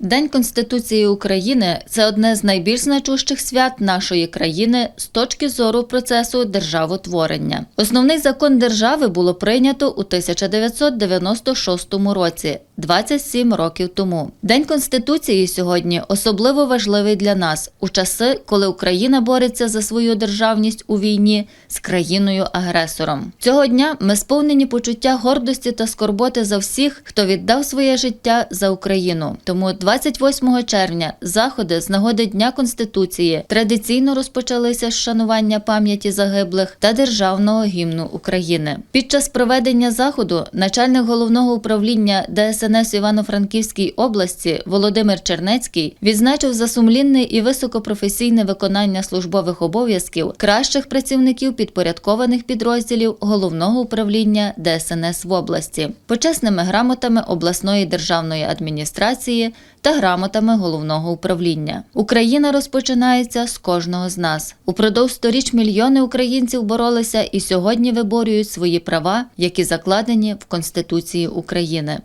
День Конституції України це одне з найбільш значущих свят нашої країни з точки зору процесу державотворення. Основний закон держави було прийнято у 1996 році, 27 років тому. День Конституції сьогодні особливо важливий для нас у часи, коли Україна бореться за свою державність у війні з країною-агресором. Цього дня ми сповнені почуття гордості та скорботи за всіх, хто віддав своє життя за Україну. Тому 28 червня заходи з нагоди Дня Конституції традиційно розпочалися з шанування пам'яті загиблих та державного гімну України. Під час проведення заходу начальник головного управління ДСНС Івано-Франківській області Володимир Чернецький відзначив за сумлінне і високопрофесійне виконання службових обов'язків кращих працівників підпорядкованих підрозділів головного управління ДСНС в області, почесними грамотами обласної державної адміністрації та грамотами головного управління. Україна розпочинається з кожного з нас. Упродовж сторіч мільйони українців боролися і сьогодні виборюють свої права, які закладені в Конституції України.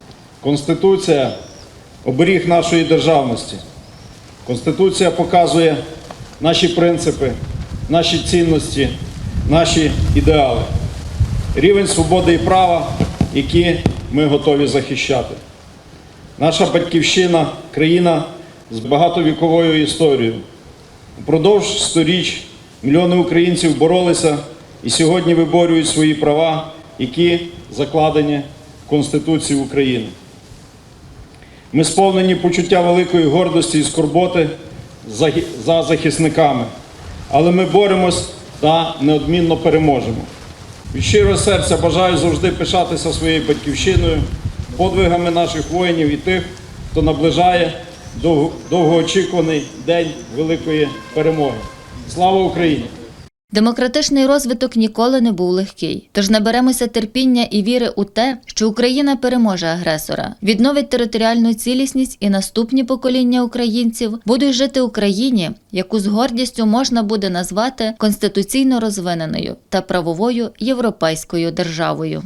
Конституція оберіг нашої державності. Конституція показує наші принципи, наші цінності, наші ідеали, рівень свободи і права, які ми готові захищати. Наша батьківщина країна з багатовіковою історією. Упродовж сторіч мільйони українців боролися і сьогодні виборюють свої права, які закладені в Конституції України. Ми сповнені почуття великої гордості і скорботи за захисниками, але ми боремось та неодмінно переможемо. Від щирого серця бажаю завжди пишатися своєю батьківщиною, подвигами наших воїнів і тих, хто наближає довго- довгоочікуваний день великої перемоги. Слава Україні! Демократичний розвиток ніколи не був легкий. Тож наберемося терпіння і віри у те, що Україна переможе агресора, відновить територіальну цілісність і наступні покоління українців будуть жити в Україні, яку з гордістю можна буде назвати конституційно розвиненою та правовою європейською державою.